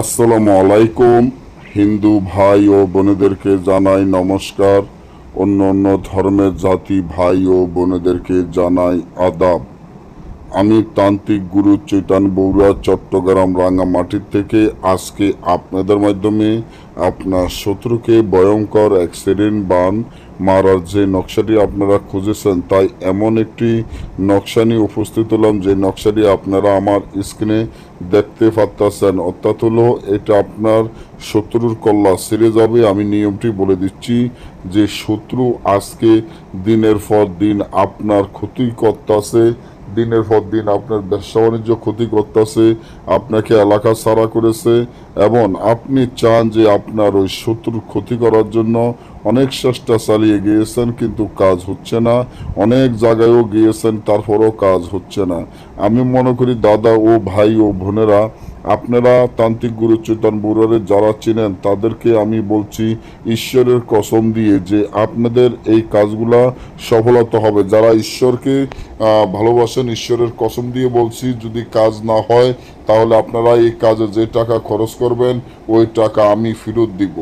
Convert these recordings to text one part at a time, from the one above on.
আসসালামু আলাইকুম। হিন্দু ভাই ও বোনেদেরকে জানাই নমস্কার। অন্য অন্য ধর্মের জাতি ভাই ও বোনেদেরকে জানাই আদাব। আমি তান্ত্রিক গুরু চৈতান বৌরা চট্টগ্রাম রাঙ্গামাটির থেকে। আজকে আপনাদের মাধ্যমে আপনার শত্রুকে ভয়ঙ্কর অ্যাক্সিডেন্ট বান মারার যে নকশাটি আপনারা খুঁজেছেন, তাই এমন একটি নকশা নিয়ে উপস্থিত হলাম, যে নকশাটি আপনারা আমার স্ক্রিনে দেখতে পারতেছেন। অর্থাৎ হলো, এটা আপনার শত্রুর কল্লা সেরে যাবে, আমি নিয়মটি বলে দিচ্ছি যে শত্রু আজকে দিনের পর দিন আপনার ক্ষতি করতেছে দিনের পর দিন আপনার ব্যবসা বাণিজ্য ক্ষতি করতেছে, আপনাকে এলাকা সারা করেছে, এবং আপনি চান যে আপনার ওই শত্রুর ক্ষতি করার জন্য অনেক চেষ্টা চালিয়ে গিয়েছেন, কিন্তু কাজ হচ্ছে না। অনেক জায়গায়ও গিয়েছেন, তারপরও কাজ হচ্ছে না। আমি মনে করি দাদা ও ভাই ও বোনেরা আপনারা তান্ত্রিক গুরু চৈতন বড়ুয়ারে যারা চিনেন, তাদেরকে আমি বলছি, ঈশ্বরের কসম দিয়ে যে আপনাদের এই কাজগুলা সফলতা হবে। যারা ঈশ্বরকে ভালোবাসেন, ঈশ্বরের কসম দিয়ে বলছি, যদি কাজ না হয়, তাহলে আপনারা এই কাজে যে টাকা খরচ করবেন, ওই টাকা আমি ফেরত দিব।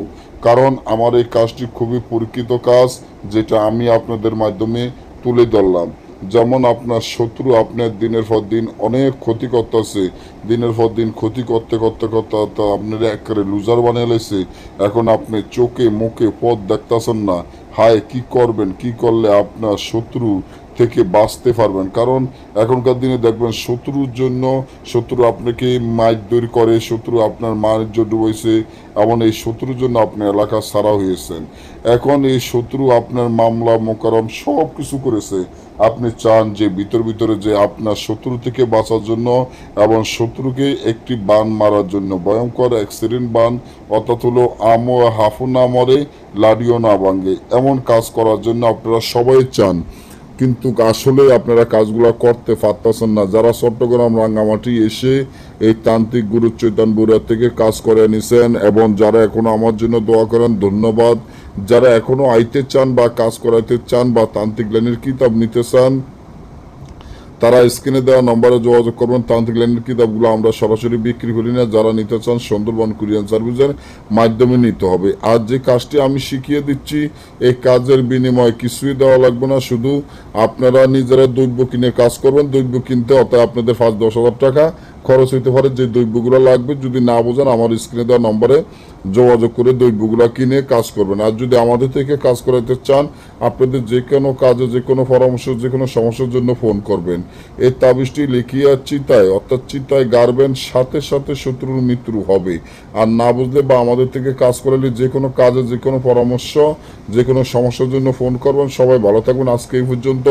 কারণ আমার এই কাজটি খুবই পরীক্ষিত কাজ, যেটা আমি আপনাদের মাধ্যমে তুলে ধরলাম। যেমন আপনার শত্রু আপনার দিনের পর দিন অনেক ক্ষতি করতেছে, দিনের পর দিন ক্ষতি করতে করতে করতে আপনার একেবারে লুজার বানিয়ে লেছে। এখন আপনি চোখে মুখে পথ দেখতেছেন না। হায়, কি করবেন, কি করলে আপনার শত্রু থেকে বাঁচতে পারবেন। কারণ এখনকার দিনে দেখবেন শত্রুর জন্য শত্রু আপনাকে মারধর করে, শত্রু আপনার মায়ের জন্য ডুবেছে এমন এই শত্রুর জন্য আপনি এলাকা সারা হয়েছেন। এখন এই শত্রু আপনার মামলা, মোকারম সব কিছু করেছে। আপনি চান যে ভিতর ভিতরে যে আপনার শত্রু থেকে বাঁচার জন্য এবং শত্রুকে একটি বান মারার জন্য, ভয়ঙ্কর অ্যাক্সিডেন্ট বান, অর্থাৎ হলো আমো হাফু না মরে, লাডিও না ভাঙ্গে। এমন কাজ করার জন্য আপনারা সবাই চান। কিন্তু আসলে আপনারা কাজগুলো করতে পারতেছেন না। যারা চট্টগ্রাম, রাঙ্গামাটি এসে এই তান্ত্রিক গুরু চৈতন বুড়া থেকে কাজ করে নিছেন এবং যারা এখনও আমার জন্য দোয়া করেন, ধন্যবাদ। যারা এখনও আইতে চান বা কাজ করাইতে চান বা তান্ত্রিক লাইনের কিতাব নিতে চান তারা স্ক্রিনে দেওয়া নম্বরে যোগাযোগ করবেন। তান্ত্রিক লাইনের কিতাবগুলো আমরা সরাসরি বিক্রি করি না। যারা নিতে চান সুন্দরবন কুরিয়ান সার্ভিসের মাধ্যমে নিতে হবে। আর যে কাজটি আমি শিখিয়ে দিচ্ছি, এই কাজের বিনিময়ে কিছুই দেওয়া লাগবে না। শুধু আপনারা নিজেরা দ্রব্য কিনে কাজ করবেন। দ্রব্য কিনতে অর্থাৎ আপনাদের পাঁচ দশ হাজার টাকা খরচ হইতে পারে। যে দ্রব্যগুলো লাগবে, যদি না বোঝেন, আমার স্ক্রিনে দেওয়া নম্বরে যোগাযোগ করে দ্রব্যগুলো কিনে কাজ করবেন। আর যদি আমাদের থেকে কাজ করাতে চান, আপনাদের যে কোনো কাজে, যে কোনো পরামর্শ যে কোনো সমস্যার জন্য ফোন করবেন। এই তাবিজটি লিখিয়ে চিতায়, অর্থাৎ চিতায় গাড়বেন, সাথে সাথে শত্রুর মৃত্যু হবে। আর না বুঝলে বা আমাদের থেকে কাজ করালে যে কোনো কাজে, যে কোনো পরামর্শ, যে কোনো সমস্যার জন্য ফোন করবেন। সবাই ভালো থাকবেন আজকে এই পর্যন্ত।